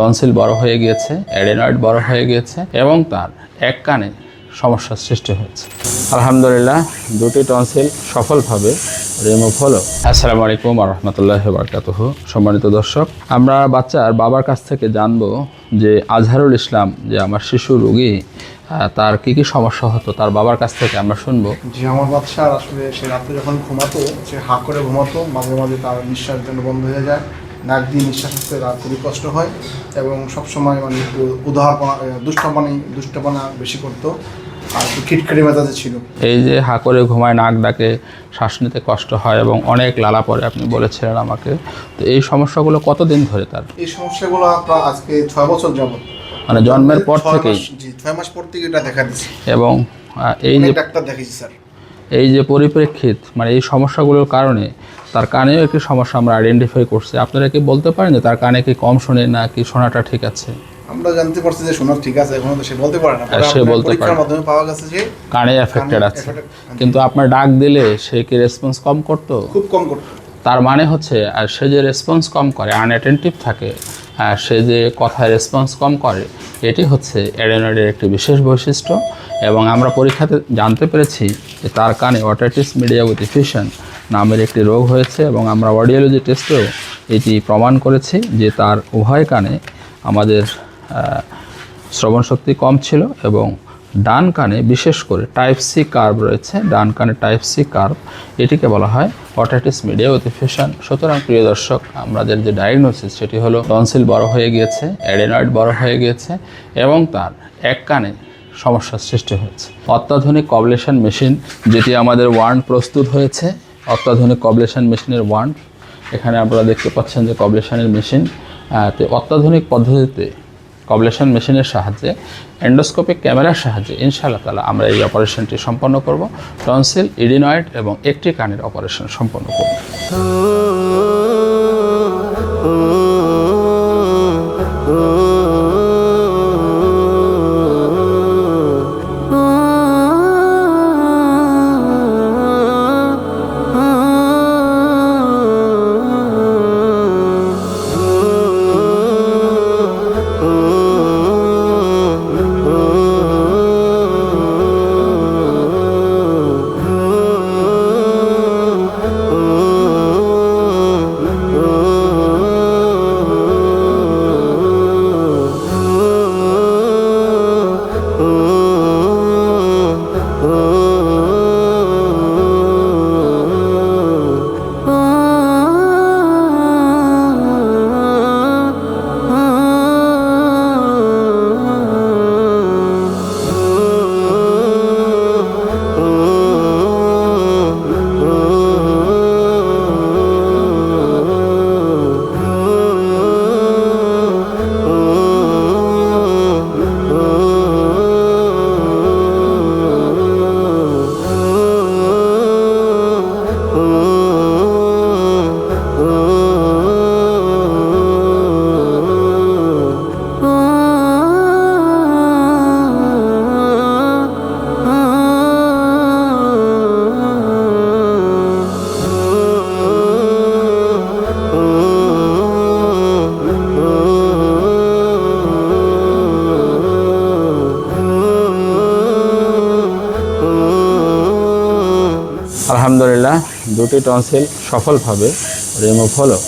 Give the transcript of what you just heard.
Tonsil বড় হয়ে গিয়েছে অ্যাডেনয়েড বড় হয়ে গিয়েছে এবং তার এক কানে সমস্যার সৃষ্টি হয়েছে। আলহামদুলিল্লাহ, দুটি টনসিল সফলভাবে রিমুভ হলো। আসসালামু আলাইকুম রহমতুল্লাহ বারকাতুহ। সম্মানিত দর্শক, আমরা বাচ্চার বাবার কাছ থেকে জানব যে আজহারুল ইসলাম, যে আমার শিশু রোগী তার কি কি সমস্যা হতো তার বাবার কাছ থেকে আমরা শুনব। যে আমার বাচ্চার আসলে সে রাত্রে যখন ঘুমাতো, সে হা করে ঘুমাতো, মাঝে মাঝে তার নিঃশ্বাস যেন বন্ধ হয়ে যায়। নাক দিয়ে নিঃশ্বাস আসতে রাত খুবই কষ্ট হয় এবং সবসময় মানে একটু উদাহরণা দুষ্টপানি দুষ্টপানা বেশি করতো আর একটু খিটখিটি মেজাজে ছিল। এই যে হা করে ঘুমায় নাক ডাকে শ্বাস নিতে কষ্ট হয় এবং অনেক লালা পরে আপনি বলেছিলেন আমাকে। তো এই সমস্যাগুলো কতদিন ধরে তার? এই সমস্যাগুলো প্রায় আজকে ছয় বছর যাবত মানে জন্মের পর থেকেই? জি ছয় মাস পর থেকে এটা দেখা দিচ্ছে। এবং এই যে ডাক্তার দেখেছি স্যার। এই যে পরিপ্রেক্ষিত মানে এই সমস্যাগুলোর কারণে তার কানেও একটি সমস্যা আমরা আইডেন্টিফাই করছি। আপনারা কি বলতে পারেন যে তার কানে কি কম শোনে না কি শোনাটা ঠিক আছে? আমরা জানতে পারছি যে শোনার ঠিক আছে এখনও তো সে বলতে পারে না। সে বলতে পারে। মাধ্যমে পাওয়া গেছে যে কানে এফেক্টেড আছে। কিন্তু আপনার ডাক দিলে সে কি রেসপন্স কম করতো? খুব কম করতো। তার মানে হচ্ছে আর সে যে রেসপন্স কম করে আনঅ্যাটেন্টিভ থাকে আর সে যে কথায় রেসপন্স কম করে এটি হচ্ছে অ্যাডেনয়েডের একটি বিশেষ বৈশিষ্ট্য এবং আমরা পরীক্ষাতে জানতে পেরেছি যে তার কানে অটাইটিস মিডিয়া উইথ ইফিউশন নামের একটি রোগ হয়েছে এবং আমরা অডিওলজি টেস্টেও এটি প্রমাণ করেছি যে তার উভয় কানে আমাদের শ্রবণ শক্তি কম ছিল এবং ডান কানে, বিশেষ করে টাইপ সি কার্ভ রয়েছে, ডান কানে টাইপ সি কার্ভ এটিকে বলা হয় অটাইটিস মিডিয়া অতিফিউশন সুতরাং প্রিয় দর্শক, আমাদের যে ডায়াগনোসিস সেটি হলো টনসিল বড় হয়ে গিয়েছে অ্যাডেনয়েড বড় হয়ে গিয়েছে, এবং তার এক কানে সমস্যার সৃষ্টি হয়েছে। অত্যাধুনিক কবলেশন মেশিন যেটি আমাদের ওয়ার্ন্ড প্রস্তুত হয়েছে, অত্যাধুনিক কবলেশন মেশিনের ওয়ার্ন্ড এখানে আপনারা দেখতে পাচ্ছেন যে কবলেশনের মেশিন অত্যাধুনিক পদ্ধতিতে কবলেশন মেশিনের সাহায্যে, এন্ডোস্কোপিক ক্যামেরার সাহায্যে ইনশাআল্লাহ তালা আমরা এই অপারেশনটি সম্পন্ন করব। টনসিল, ইডিনয়েড এবং একটি কানের অপারেশন সম্পন্ন করব। আলহামদুলিল্লাহ দুটি টনসিল সফলভাবে রিমুভ হলো।